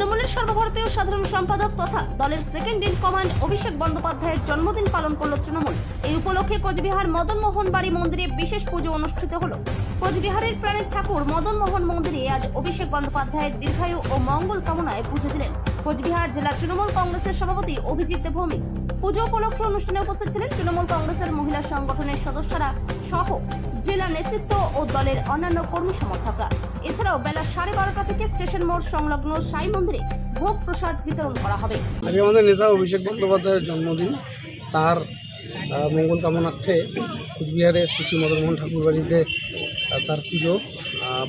তৃণমূলের সর্বভারতীয় সাধারণ সম্পাদক তথা দলের সেকেন্ড ইন কমান্ড অভিষেক বন্দ্যোপাধ্যায়ের জন্মদিন পালন করল তৃণমূল। এই উপলক্ষে কোচবিহার মদন মোহন বাড়ি মন্দিরে বিশেষ পুজো অনুষ্ঠিত হল। কোচবিহারের প্রাণের ঠাকুর মদন মোহন মন্দিরে আজ অভিষেক বন্দ্যোপাধ্যায়ের দীর্ঘায়ু ও মঙ্গল কামনায় পুজো দিলেন। কোচবিহার জেলা তৃণমূল কংগ্রেসের সভাপতি অভিজিৎ ভৌমিক পুজো উপলক্ষে অনুষ্ঠানে উপস্থিত ছিলেন তৃণমূল কংগ্রেসের মহিলা সংগঠনের সদস্যরা সহ জেলা নেতৃত্ব ও দলের অন্যান্য কর্মী সমর্থকরা। এছাড়াও বেলা সাড়ে বারোটা থেকে স্টেশন মোড় সংলগ্ন সাই মন্দিরে ভোগ প্রসাদ বিতরণ করা হবে। আমাদের নেতা অভিষেক বন্দ্যোপাধ্যায়ের জন্মদিন। তার মঙ্গল কামনার্থে কুচবিহারের শ্রী শ্রী মদনমোহন ঠাকুর বাড়িতে তার পুজো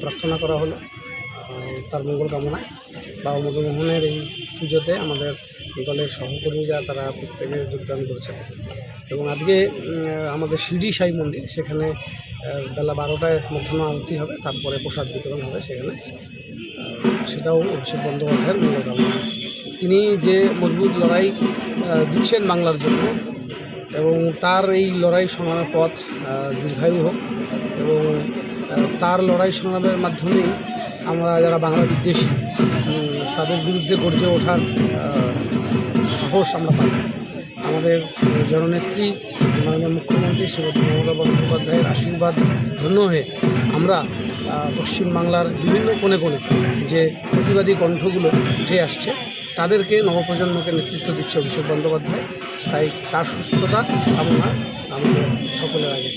প্রার্থনা করা হলো। তার মঙ্গল কামনায় বাবা মদনমোহনের এই পুজোতে আমাদের দলের সহকর্মীরা তারা প্রত্যেকে যোগদান করেছেন। এবং আজকে আমাদের শিরডি সাই মন্দির, সেখানে বেলা বারোটায় মধ্যাহ্ন আরতি হবে, তারপরে প্রসাদ বিতরণ হবে সেখানে। সেটাও অভিষেক বন্দ্যোপাধ্যায়ের মঙ্গল কামনা। তিনি যে মজবুত লড়াই দিচ্ছেন বাংলার জন্য, এবং তার এই লড়াই সংগ্রামের পথ দীর্ঘায়ু হোক, এবং তার লড়াই সংগ্রামের মাধ্যমেই আমরা যারা বাংলা বিদ্বেষী তাদের বিরুদ্ধে গর্জে ওঠার সাহস আমরা পাই। আমাদের জননেত্রী, মাননীয় মুখ্যমন্ত্রী শ্রীমতী মমতা বন্দ্যোপাধ্যায়ের আশীর্বাদ ধন্য হয়ে আমরা পশ্চিমবাংলার বিভিন্ন কোণে কোণে যে প্রতিবাদী কণ্ঠগুলো উঠে আসছে, তাদেরকে নবপ্রজন্মকে নেতৃত্ব দিচ্ছে অভিষেক বন্দ্যোপাধ্যায়। তাই তার সুস্থতা কামনা আমাদের সকলের আগে।